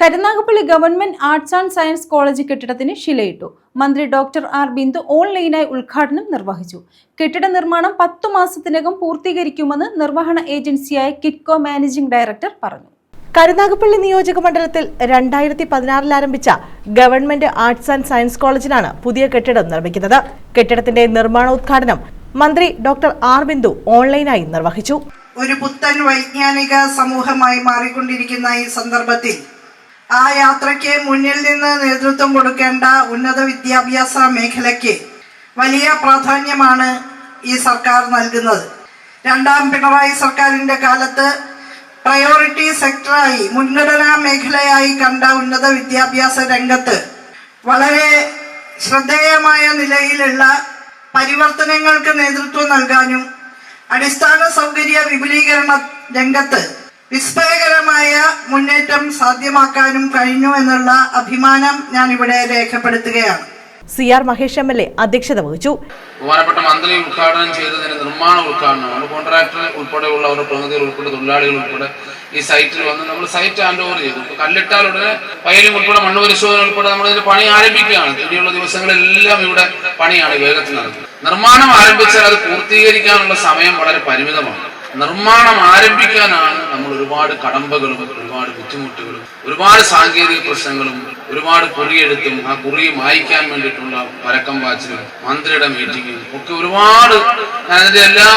Karunagappally government arts and science college കെട്ടിടത്തിന് ശിലയിട്ടു. മന്ത്രി ഡോക്ടർ ആർ ബിന്ദു ഓൺലൈനായി ഉദ്ഘാടനം നിർവഹിച്ചു. കെട്ടിട നിർമ്മാണം പത്തു മാസത്തിനകം പൂർത്തീകരിക്കുമെന്ന് നിർവഹണ ഏജൻസിയായ കിറ്റ്കോ മാനേജിംഗ് ഡയറക്ടർ പറഞ്ഞു. കരുനാഗപ്പള്ളി നിയോജക മണ്ഡലത്തിൽ രണ്ടായിരത്തി പതിനാറിൽ ആരംഭിച്ച ഗവൺമെന്റ് ആർട്സ് ആൻഡ് സയൻസ് കോളേജിനാണ് പുതിയ കെട്ടിടം നിർമ്മിക്കുന്നത്. കെട്ടിടത്തിന്റെ നിർമ്മാണോദ്ഘാടനം മന്ത്രി ഡോക്ടർ ആർ ബിന്ദു ഓൺലൈനായി നിർവഹിച്ചു. ഒരു പുത്തൻ വൈജ്ഞാനിക സമൂഹമായി മാറിക്കൊണ്ടിരിക്കുന്ന ഈ സന്ദർഭത്തിൽ ആ യാത്രയ്ക്ക് മുന്നിൽ നിന്ന് നേതൃത്വം കൊടുക്കേണ്ട ഉന്നത വിദ്യാഭ്യാസ മേഖലയ്ക്ക് വലിയ പ്രാധാന്യമാണ് ഈ സർക്കാർ നൽകുന്നത്. രണ്ടാം പിണറായി സർക്കാരിന്റെ കാലത്ത് പ്രയോറിറ്റി സെക്ടറായി മുൻഗണനാ മേഖലയായി കണ്ട ഉന്നത വിദ്യാഭ്യാസ രംഗത്ത് വളരെ ശ്രദ്ധേയമായ നിലയിലുള്ള പരിവർത്തനങ്ങൾക്ക് നേതൃത്വം നൽകാനും അടിസ്ഥാന സൗകര്യ വിപുലീകരണ രംഗത്ത് വിസ്മയകരമായ മുന്നേറ്റം സാധ്യമാക്കാനും കഴിഞ്ഞു എന്നുള്ള അഭിമാനം ഞാൻ ഇവിടെ രേഖപ്പെടുത്തുകയാണ്. C R Mahesh M L A അധ്യക്ഷത വഹിച്ചു. ബഹുമാനപ്പെട്ട മന്ത്രി ഉദ്ഘാടനം ചെയ്തതിന് നിർമ്മാണ ഉദ്ഘാടനമാണ്. കോൺട്രാക്ടർ അവരുടെ പ്രതിനിധികൾ ഉൾപ്പെടെ തൊഴിലാളികൾ ഉൾപ്പെടെ ഈ സൈറ്റിൽ വന്ന് നമ്മൾ സൈറ്റ് ഹാൻഡ് ഓവർ ചെയ്തു കല്ലിട്ടാൽ ഉടനെ പൈലിംഗ് ഉൾപ്പെടെ മണ്ണ് പരിശോധന ഉൾപ്പെടെ നമ്മൾ ഇതിന്റെ പണി ആരംഭിക്കുകയാണ്. ഇനിയുള്ള ദിവസങ്ങളിലെല്ലാം ഇവിടെ പണിയാണ് വേഗത്തിൽ നടക്കുന്നത്. നിർമ്മാണം ആരംഭിച്ചാൽ അത് പൂർത്തീകരിക്കാനുള്ള സമയം വളരെ പരിമിതമാണ്. നിർമ്മാണം ആരംഭിക്കാനാണ് നമ്മൾ ഒരുപാട് കടമ്പകളും ഒരുപാട് ബുദ്ധിമുട്ടുകളും ഒരുപാട് സാങ്കേതിക പ്രശ്നങ്ങളും ഒരുപാട് കുറിയെടുത്തും ആ കുറി മായ്ക്കാൻ വേണ്ടിയിട്ടുള്ള പരക്കം വാച്ചിലും മന്ത്രിയുടെ മീറ്റിങ്ങും ഒക്കെ ഒരുപാട് അതിന്റെ എല്ലാ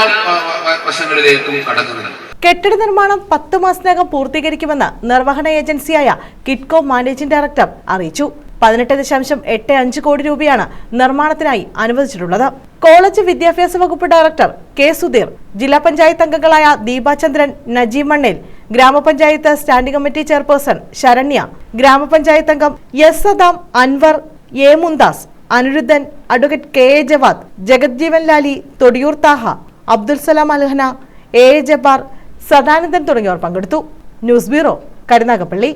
വശങ്ങളിലേക്കും കടക്കുന്നുണ്ട്. കെട്ടിട നിർമ്മാണം പത്ത് മാസത്തിനകം പൂർത്തീകരിക്കുമെന്ന് നിർവഹണ ഏജൻസിയായ കിറ്റ്കോ മാനേജിംഗ് ഡയറക്ടർ അറിയിച്ചു. പതിനെട്ട് ദശാംശം എട്ട് അഞ്ച് കോടി രൂപയാണ് നിർമ്മാണത്തിനായി അനുവദിച്ചിട്ടുള്ളത്. കോളേജ് വിദ്യാഭ്യാസ വകുപ്പ് ഡയറക്ടർ കെ സുധീർ ജില്ലാ പഞ്ചായത്ത് അംഗങ്ങളായ ദീപാചന്ദ്രൻ നജീബ് മണ്ണേൽ ഗ്രാമപഞ്ചായത്ത് സ്റ്റാൻഡിംഗ് കമ്മിറ്റി ചെയർപേഴ്സൺ ശരണ്യ ഗ്രാമപഞ്ചായത്ത് അംഗം S Saddam Anvar A Mumtaz Aniruddhan advocate K A Javad Jagjivan Lali Thodiyoor Thaha Abdul Salam Alhana A A Jabbar Sadanandan തുടങ്ങിയവർ പങ്കെടുത്തു. News bureau Karunagappally.